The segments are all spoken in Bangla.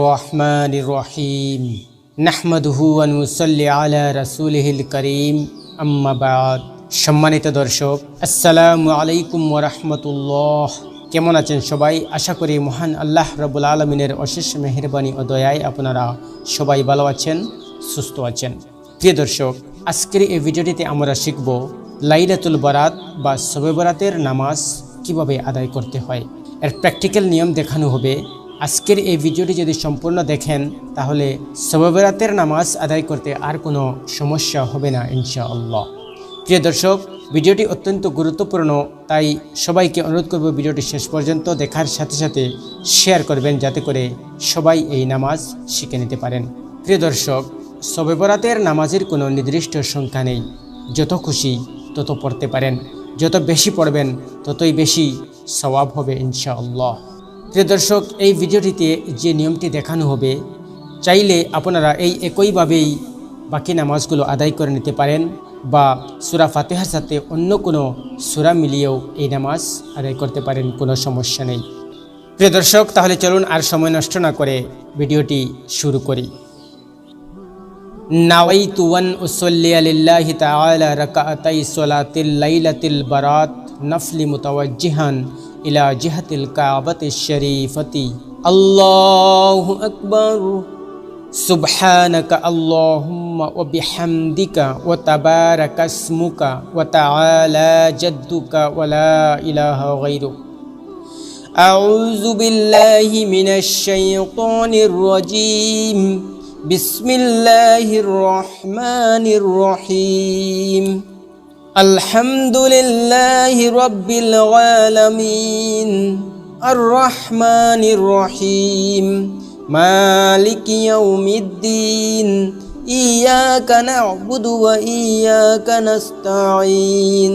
রহমান রহিম নাহমাদহু আনুসল্লি আলা রাসুলহিল করিম। আম্মাবাদ সম্মানিত দর্শক, আসসালামু আলাইকুম ওরহমতুল্লাহ কেমন আছেন সবাই? আশা করি মহান আল্লাহ রবুল আলমিনের অশেষ মেহরবানি ও দয়ায় আপনারা সবাই ভালো আছেন, সুস্থ আছেন। প্রিয় দর্শক, আজকের এই ভিডিওটিতে আমরা শিখব লাইলাতুল বরাত বা সবে বরাতের নামাজ কীভাবে আদায় করতে হয়। এর প্র্যাকটিক্যাল নিয়ম দেখানো হবে। আজকের এই ভিডিওটি যদি সম্পূর্ণ দেখেন, তাহলে শবে বরাতের নামাজ আদায় করতে আর কোনো সমস্যা হবে না, ইনশাআল্লাহ। প্রিয় দর্শক, ভিডিওটি অত্যন্ত গুরুত্বপূর্ণ, তাই সবাইকে অনুরোধ করব ভিডিওটি শেষ পর্যন্ত দেখার সাথে সাথে শেয়ার করবেন, যাতে করে সবাই এই নামাজ শিখে নিতে পারেন। প্রিয় দর্শক শবে বরাতের নামাজের কোনো নির্দিষ্ট সংখ্যা নেই। যত খুশি তত পড়তে পারেন। যত বেশি পড়বেন, ততই বেশি সওয়াব হবে, ইনশাআল্লাহ। প্রিয় দর্শক, এই ভিডিওটিতে যে নিয়মটি দেখানো হবে, চাইলে আপনারা এই একইভাবেই বাকি নামাজগুলো আদায় করে নিতে পারেন বা সুরা ফাতেহার সাথে অন্য কোনো সুরা মিলিয়েও এই নামাজ আদায় করতে পারেন, কোনো সমস্যা নেই। প্রিয় দর্শক, তাহলে চলুন আর সময় নষ্ট না করে ভিডিওটি শুরু করি। নাওয়াইতু ওয়ান উসল্লি লিল্লাহি তাআলা রাকাতাই সলাতিল লাইলাতিল বারাত নফলি মুতাওয়াজ্জিহান ইলা জিহাতিল কাবাতিশ শরীফতি আল্লাহু আকবার سبحانك اللهم وبحمدك وتبارك اسمك وتعالى جدك ولا إله غيرك أعوذ بالله من الشيطان الرجيم بسم الله الرحمن الرحيم আলহামদুলিল্লাহি রব্বিল আলামিন আর রহমানির রহিম মালিক ইয়াউমিদ্দিন ইয়া কানা ওয়া ইয়া কানাস্তাইন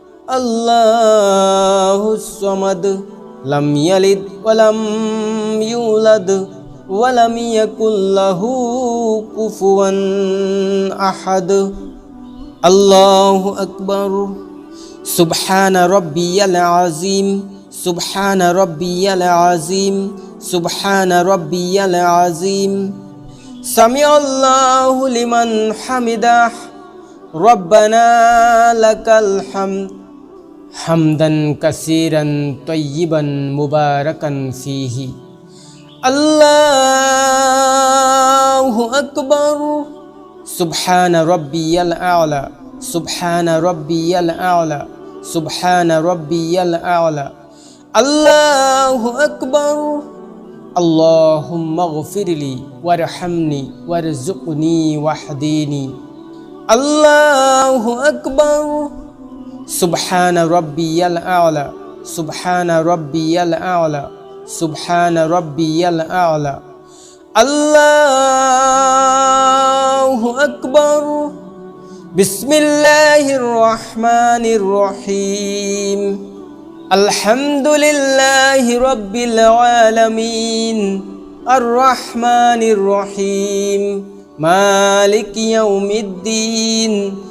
আল্লাহু সামাদ ইয়ালিদ ওয়া লাম ইউলাদ ওয়া লাম ইয়াকুল কুফুয়ান আহাদ। আল্লাহু আকবার। সুবহান রাব্বিয়াল আযীম। সুবহান রাব্বিয়াল আযীম। সুবহান রাব্বিয়াল আযীম। সামি আল্লাহু লিমান রব্বানা লাকাল হামদ। حمدا كثيرا طيبا مباركا فيه. الله أكبر. سبحان ربي الأعلى. سبحان ربي الأعلى. سبحان ربي الأعلى. الله أكبر. اللهم اغفر لي وارحمني وارزقني واهديني الله أكبر. সুবহানা রব্বিয়াল আওলা সুবহানা রব্বিয়াল আওলা সুবহানা রব্বিয়াল আওলা আল্লাহু আকবার। বিসমিল্লাহির রহমানির রহিম। আলহামদুলিল্লাহি রব্বিল আলামিন। আর রহমানির রহিম। মালিক ইয়াউমিদ্দিন।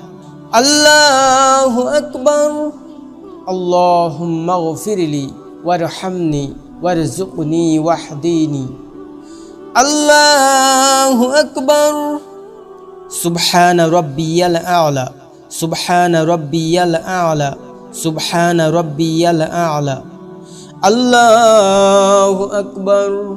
الله أكبر اللهم اغفر لي وارحمني وارزقني واهديني الله أكبر سبحان ربي الأعلى سبحان ربي الأعلى سبحان ربي الأعلى الله أكبر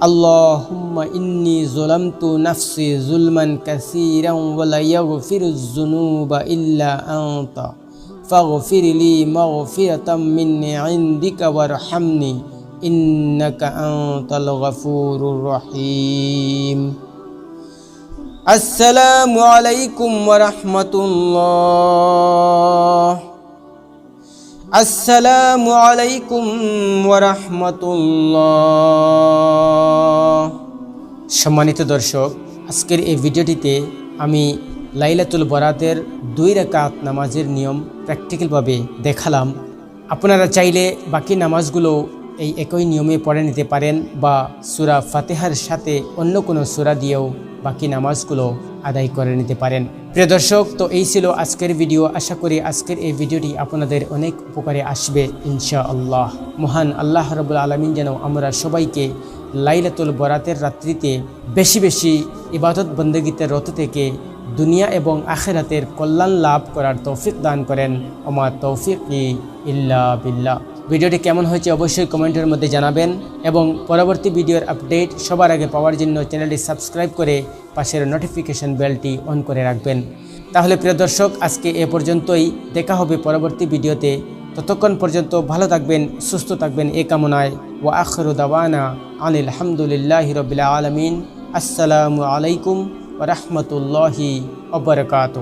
আল্লাহুম্মা ইন্নি জুলামতু নাফসি জুলমান কাসীরান ওয়া লা ইয়াগফিরুয যুনুবা ইল্লা আনতা ফাগফির লি মাগফিরাতাম মিন্নি ইনদিকা ওয়ারহামনি ইন্নাকা আনতাল গাফুরুর রহিম আসসালামু আলাইকুম ওয়া রাহমাতুল্লাহ আসসালামু আলাইকুম ওরহমতুল্লাহ সম্মানিত দর্শক, আজকের এই ভিডিওটিতে আমি লাইলাতুল বরাতের দুই রাকাত নামাজের নিয়ম প্র্যাকটিক্যালভাবে দেখালাম। আপনারা চাইলে বাকি নামাজগুলো এই একই নিয়মে পড়ে নিতে পারেন বা সুরা ফাতেহার সাথে অন্য কোনো সুরা দিয়েও বাকি নামাজগুলো আদায় করে নিতে পারেন। প্রিয় দর্শক, তো এই ছিল আজকের ভিডিও। আশা করি আজকের এই ভিডিওটি আপনাদের অনেক উপকারে আসবে ইনশা আল্লাহ মহান আল্লাহ রবুল আলমিন যেন আমরা সবাইকে লাইলাতুল বরাতের রাত্রিতে বেশি বেশি ইবাদত বন্দগীতে রত থেকে দুনিয়া এবং আখেরাতের কল্যাণ লাভ করার তৌফিক দান করেন। ওমা তৌফিক ইল্লা বিল্লাহ। ভিডিওটি কেমন হয়েছে অবশ্যই কমেন্টের মধ্যে জানাবেন এবং পরবর্তী ভিডিওর আপডেট সবার আগে পাওয়ার জন্য চ্যানেলটি সাবস্ক্রাইব করে পাশের নোটিফিকেশন বেলটি অন করে রাখবেন। তাহলে প্রিয় দর্শক, আজকে এ পর্যন্তই। দেখা হবে পরবর্তী ভিডিওতে। ততক্ষণ পর্যন্ত ভালো থাকবেন, সুস্থ থাকবেন এ কামনায়। ও আখরু দাওয়ানা আনিল আলহামদুলিল্লাহ রবিল আলমিন। আসসালামু আলাইকুম ওরহমতুল্লাহি ওবরকাত